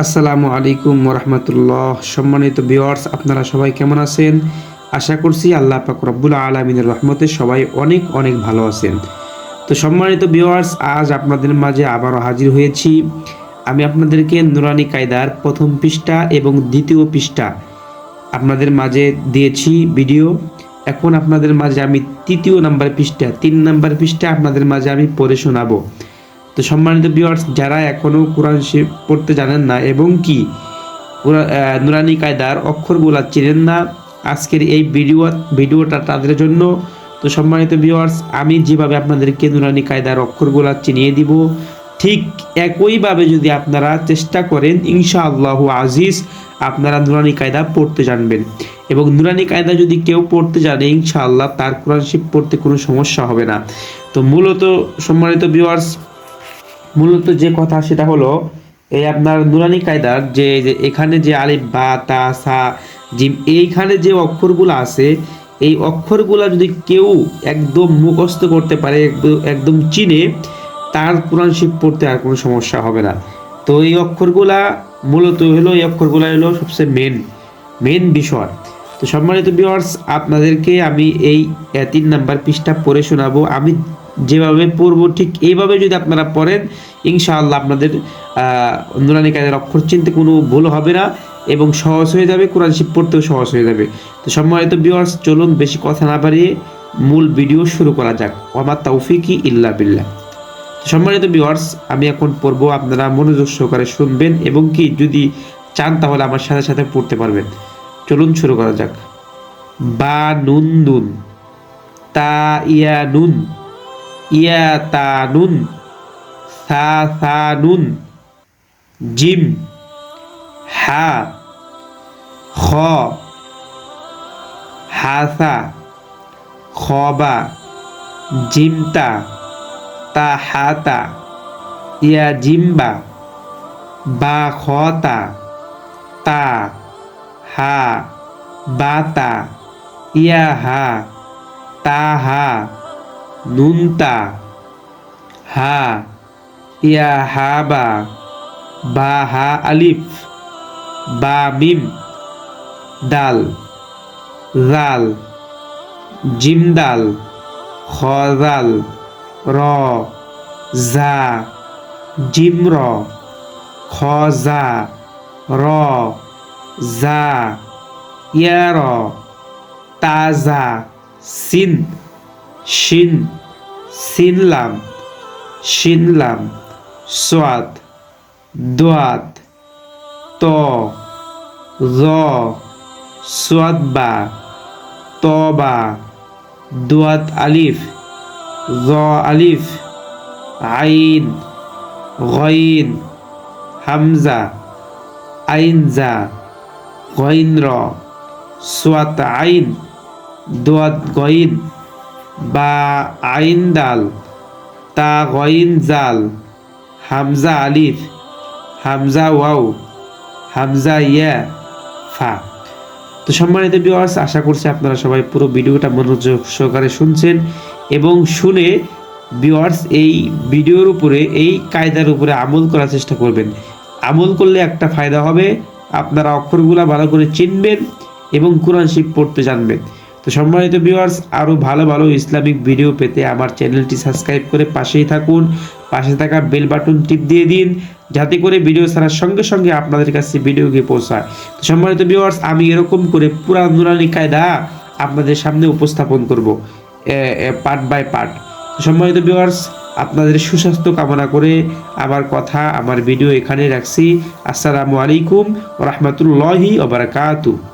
আসসালামু আলাইকুম রহমতুল্লাহ সম্মানিত ভিউয়ার্স, আপনারা সবাই কেমন আছেন? আশা করছি আল্লাহ পাক রব্বুল আলমিনের রহমতে সবাই অনেক অনেক ভালো আছেন। তো সম্মানিত ভিউয়ার্স, আজ আপনাদের মাঝে আবারও হাজির হয়েছি। আমি আপনাদেরকে নুরানি কায়দার প্রথম পৃষ্ঠা এবং দ্বিতীয় পৃষ্ঠা আপনাদের মাঝে দিয়েছি ভিডিও। এখন আপনাদের মাঝে আমি তৃতীয় নাম্বার পৃষ্ঠা, তিন নাম্বার পৃষ্ঠা আপনাদের মাঝে আমি পড়ে শোনাবো। তো সম্মানিত ভিউয়ার্স যারা এখনও কোরআন শরীফ পড়তে জানেন না এবং কি নুরানি কায়দার অক্ষরগুলা চেনেন না, আজকের এই ভিডিও, ভিডিওটা তাদের জন্য। তো সম্মানিত ভিউয়ার্স আমি যেভাবে আপনাদেরকে নুরানি কায়দার অক্ষরগুলা চিনিয়ে দিব, ঠিক একইভাবে যদি আপনারা চেষ্টা করেন, ইনশাআল্লাহ আজিজ, আপনারা নুরানি কায়দা পড়তে জানবেন। এবং নুরানি কায়দা যদি কেউ পড়তে জানে, ইনশাআল্লাহ তার কোরআন শরীফ পড়তে কোনো সমস্যা হবে না। তো মূলত সম্মানিত ভিউয়ার্স মূলত যে কথা সেটা হলো, এই আপনার নুরানি কায়দার যে এখানে যে আলিফ, বা, তা, সা, জিম, এইখানে যে অক্ষরগুলো আছে, এই অক্ষরগুলো যদি কেউ একদম মুখস্থ করতে পারে, একদম চিনে, তার কোরআন শিব পড়তে আর কোনো সমস্যা হবে না। তো এই অক্ষরগুলা মূলত হলো, এই অক্ষরগুলা হলো সবচেয়ে মেন মেন বিষয়। তো সম্মানিত ভিউয়ার্স আপনাদেরকে আমি এই তিন নাম্বার পৃষ্ঠা পড়ে শোনাবো। আমি যেভাবে পড়ব, ঠিক এইভাবে যদি আপনারা পড়েন, ইনশাআল্লাহ আপনাদের নুরানি কায়দার অক্ষর চিনতে কোনো ভুল হবে না এবং সহজ হয়ে যাবে, কোরআন শিব পড়তেও সহজ হয়ে যাবে। তো সম্মানিত ভিউয়ার্স চলুন বেশি কথা না বাড়িয়ে মূল ভিডিও শুরু করা যাক। আমার তৌফিকি ইল্লা বিল্লাহ। তো সম্মানিত ভিউয়ার্স আমি এখন পড়ব, আপনারা মনোযোগ সহকারে শুনবেন এবং কি যদি চান তাহলে আমার সাথে সাথে পড়তে পারবেন। চলুন শুরু করা যাক। বা নুন নুন, তা ইয়া নুন, ইয়া তা নুন, সা সা নুন, জিম, হা, খ, হাসা, খবা, জিমতা, তা হাতা, ইয়া জিম্বা, বা খতা, তা হা বাতা ইয়া, হা, তা, হা নুনতা হা, ইয়া, হা, বা হা, আলিফ, বা, মিম দাল জাল জিমদাল খজাল র, জা জিমর খজা র জা ইয়ার তাজা সিন শিন সিনলাম শিনলাম সোয়াদ দোয়াত ত, জ সোয়াদবা তবা দোয়াত আলিফ, জ আলিফ, আইন, গইন, হামজা আইন জা গইন র সোয়াত আইন, দোয়াত গইন বা আইন দাল, তা গইন জাল, হামজা আলিফ, হামজা ওয়াও, হামজা ইয়া, ফা। তো সম্মানিত ভিউয়ার্স আশা করছি আপনারা সবাই পুরো ভিডিওটা মনোযোগ সহকারে শুনছেন এবং শুনে ভিউয়ার্স এই ভিডিওর উপরে, এই কায়দার উপরে আমল করার চেষ্টা করবেন। আমল করলে একটা ফায়দা হবে আপনারা অক্ষরগুলা ভালো করে চিনবেন এবং কোরআন শিব পড়তে জানবেন। তো সম্মানিত ভিউয়ার্স আরও ভালো ভালো ইসলামিক ভিডিও পেতে আমার চ্যানেলটি সাবস্ক্রাইব করে পাশেই থাকুন। পাশে থাকা বেল বাটন টিপ দিয়ে দিন, যাতে করে ভিডিও ছাড়ার সঙ্গে সঙ্গে আপনাদের কাছে ভিডিও গিয়ে পৌঁছায়। তো সম্মানিত ভিউয়ার্স আমি এরকম করে পুরা নুরানি কায়দা আপনাদের সামনে উপস্থাপন করব পার্ট বাই পার্ট সম্মানিত ভিউয়ার্স আপনাদের সুস্বাস্থ্য কামনা করে আমার কথা আমার ভিডিও এখানে রাখছি। আসসালামু আলাইকুম রহমতুল্লাহি ওবরাকাতু